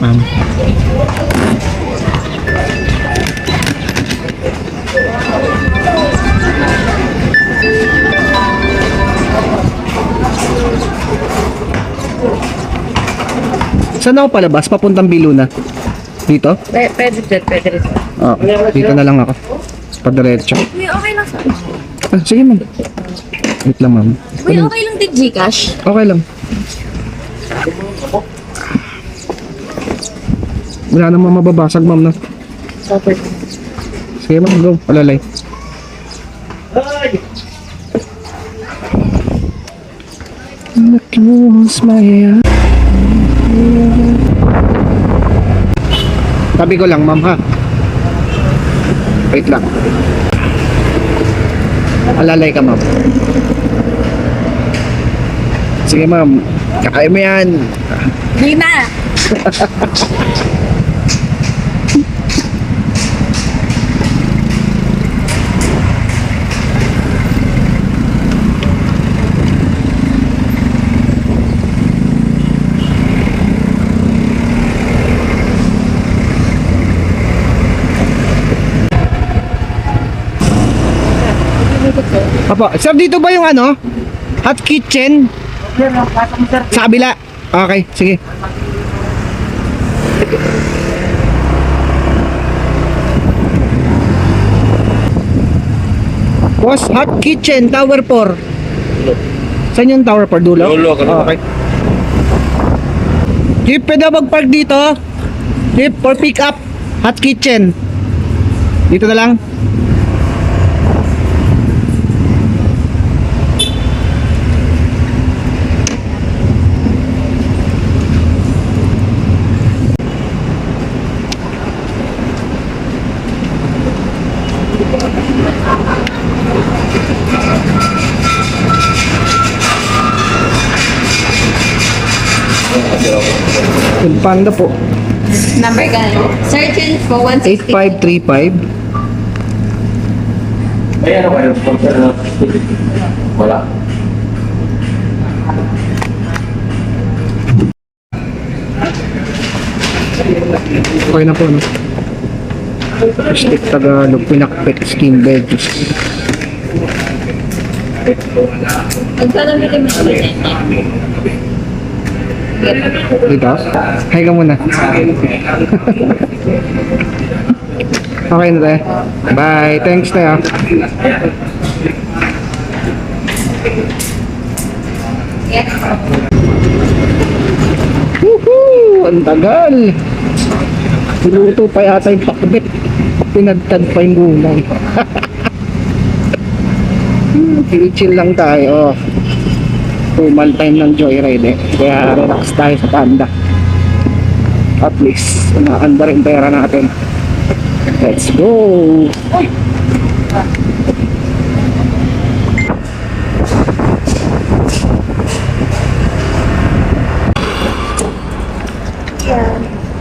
Ma'am. Saan ako palabas? Papuntang Biluna. Dito? Pwede, pwede, pwede, pwede rin. Oo. dito na lang ako. Padiretso. Uy, okay lang sa Ah, sige ma'am. Wait lang ma'am. Uy, okay lang din Gcash. Okay lang. Wala namang mababasag ma'am na. Super. Sige ma'am, go. Alalay. Close my eyes. Tabi ko lang ma'am ha. Wait lang. Alalay ka ma'am. Sige ma'am. Kakain mo yan. Hindi na! Apo, sir dito ba yung ano? Hot kitchen? Sa kabila. Okay, sige. Boss, hot kitchen, tower 4. Saan yung tower 4? Dulo? Dulo, kanina. Okay. Jeep, pwede mag-park dito? Jeep, for pick up. Hot kitchen. Dito na lang. Food Panda po. Number ka Searching for 160. 8535. May ano kayo? Na? Wala. Okay na po, no? Stick Tagalog, pinakpek, skin veggies. Dito? Hay ka muna. okay na tayo. Bye. Thanks tayo. Woohoo! Ang tagal! Piluto pa yata yung pakbit. Pinagtad pa yung gulay. Hmm, Chill lang tayo. Formal time ng joyride eh. Kaya relax tayo sa panda. At least, naanda rin pera natin. Let's go!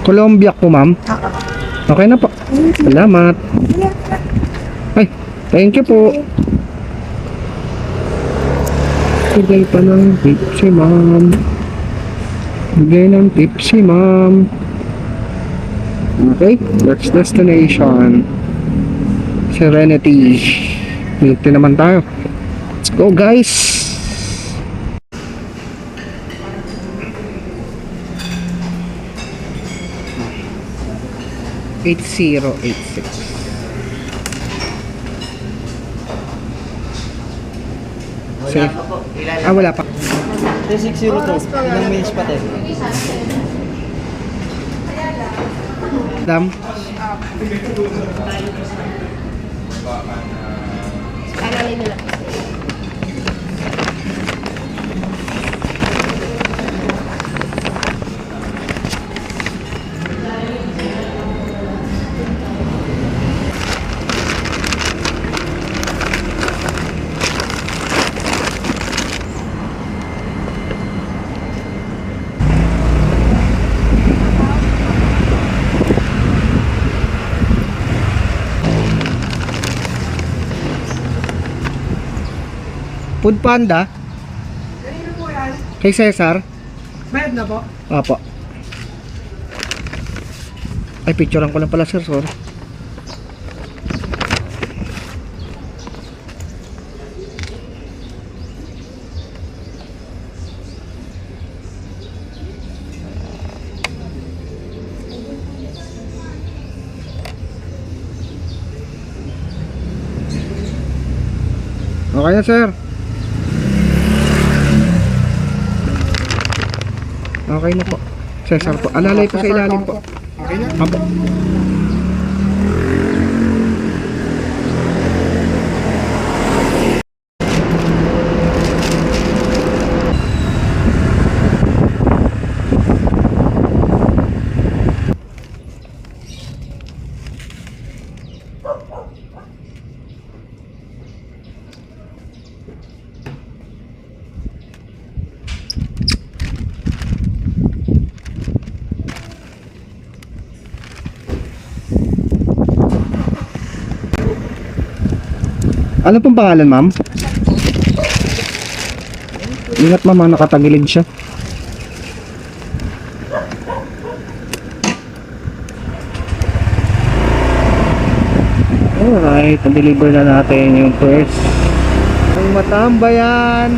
Colombia po, ma'am. Okay na po. Salamat. Ay, thank you po. Bigay pa ng tip ma'am. Bigay ng tip ma'am. Okay, next destination. Serenity. Dito naman tayo. Let's go guys! Eight zero eight six. Sige. Ah, wala pa. 3602. Ilang minutes pa tayo? Dam. Food Panda. Kay Cesar. Bayad na po. Apo. Ay, picturean ko lang pala sir, sorry. Okay na sir. Okay na po. Cesar po. Alalay po sa ilalim po. Okay na? Apo. Ano pong pangalan, ma'am? Ingat ma'am, nakatagilid siya. Alright, na-deliver na natin yung first. Ang matambayan.